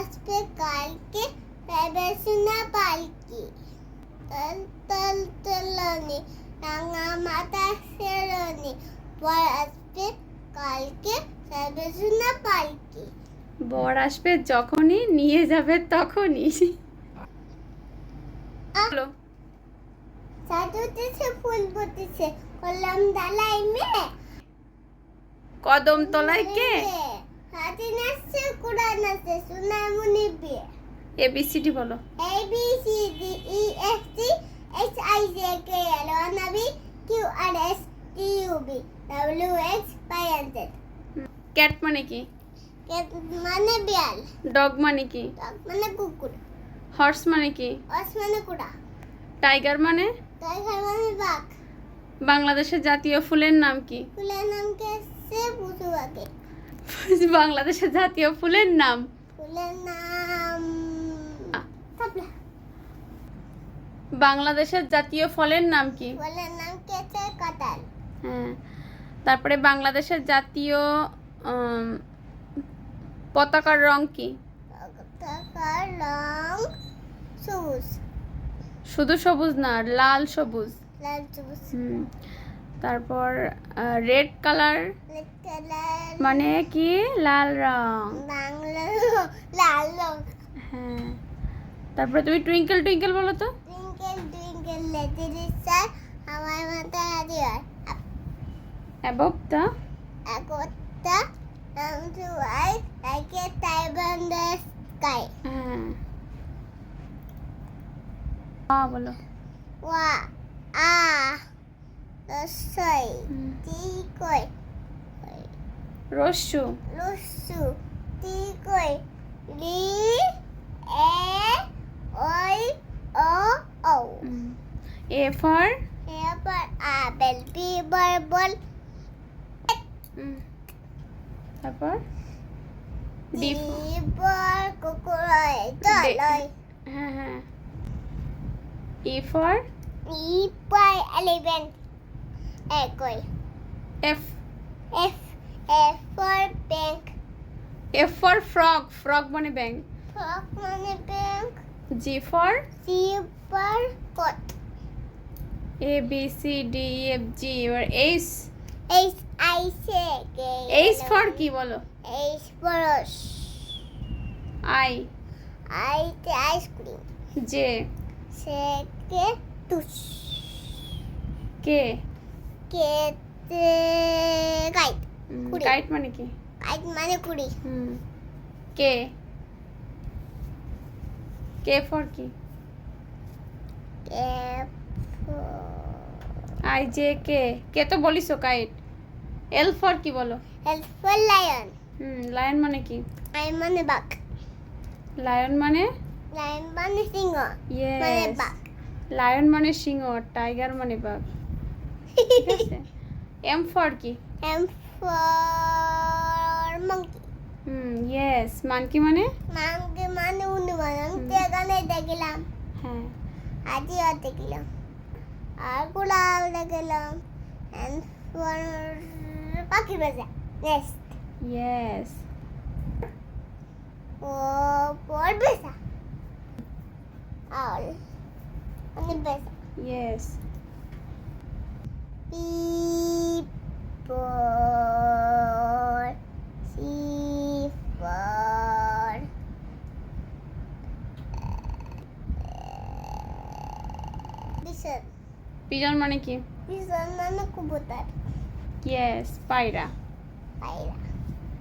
আসবে কালকে ভেবে শোনা পালকি তল তল তলনি রাঙা মাথা সেরনি পর আসবে কালকে শোনা পালকি বর আসবে যখনই নিয়ে যাবে তখনই। সাজুতেছে ফুল ফুটেছে। কলম ডালাই মেয়ে কদম তলায় কে? হাতি নাচছে কুড়া নাচছে সোনামণি বিয়ে এবিসিডি বলো। A B C D E F G H I J K L M N O P Q R S T U V W X Y and Z cat মানে কি? কে মানে বিড়াল। ডগ মানে কি? ডগ মানে কুকুর। Horse মানে কি? অস মানে কুড়া। টাইগার মানে? টাইগার মানে বাঘ। বাংলাদেশের জাতীয় ফুলের নাম কি? ফুলের নাম কে বাংলাদেশের জাতীয় ফুলের নাম? ফুলের নাম বাংলাদেশের জাতীয় ফলের নাম কি? ফুলের নাম কাঁঠাল। হ্যাঁ। তারপরে বাংলাদেশের জাতীয় পতাকার রং কি? পতাকার রং সবুজ। শুধু সবুজ না লাল সবুজ। তারপর রেড কালার মানে কি? লাল রং। লাল রং। হ্যাঁ। তারপরে তুমি টুইঙ্কেল টুইঙ্কেল বলো তো। আমার মাথায় হাতি হয়। অ্যাবভ দ্য আ রসই। টি কই রস্যু লুসু টি কই লি এ ওই ও ও এ ফর? এরপর আপেল বি বল বল তারপর ডি কুকুরই দলই হ্যাঁ হ্যাঁ। E for? ই পাই এলিভেন একই এফ এফ এফ ফর ব্যাংক এফ ফর ফ্রগ ফ্রগ মানে ব্যাং ফক মানে bank G for C for coat A B C D F G এবার এইচ এইচ আই সে কে এইচ ফর কি বলো? এইচ ফর আই আই তে আইসক্রিম জে সে কে টুস কে? কে গাইড। কাইট মানে কি? গাইড মানে কুড়ি। হুম কে? কে ফর কি? কে আই জে কে কে তো বলিস কাইট এল ফর কি বলো? Help for lion hmm lion মানে কি? আই মানে বাঘ। লায়ন মানে? লায়ন মানে সিংহ। মানে বাঘ। লায়ন মানে সিংহ টাইগার মানে বাঘ। ঠিক আছে? এম ফর কি? M for monkey hmm yes monkey মানে? মাংকে মানে উনি মানে আমি তেগানে দেখলাম। হ্যাঁ। আজিও দেখলাম। আর কুড়াল দেখলাম। এন্ড ফর পাখি বাজা নেক্সট ইয়েস ও পর বেসা আউল মানে for Bison. পিজন মানে কি Bison মানে কবুতর ইয়েস পায়রা পায়রা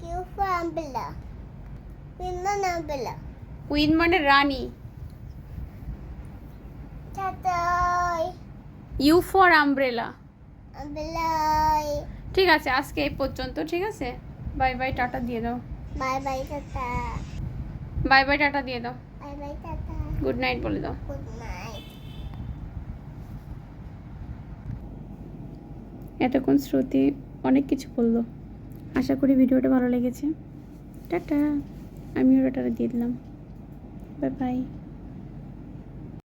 Q for umbrella. Queen মানে umbrella. কুইন মানে রানী ইউ ফর আমব্রেলা ঠিক আছে আজকে এই পর্যন্ত ঠিক আছে? বাই বাই টাটা দিয়ে দাও। Bye bye tata. Bye bye tata দিয়ে দাও। Bye bye tata. Good night বলে দাও। গুড নাইট এতক্ষণ শ্রুতি অনেক কিছু বলল। আশা করি ভিডিওটা ভালো লেগেছে। টাটা। আমিও টাটা দিয়ে দিলাম। Bye bye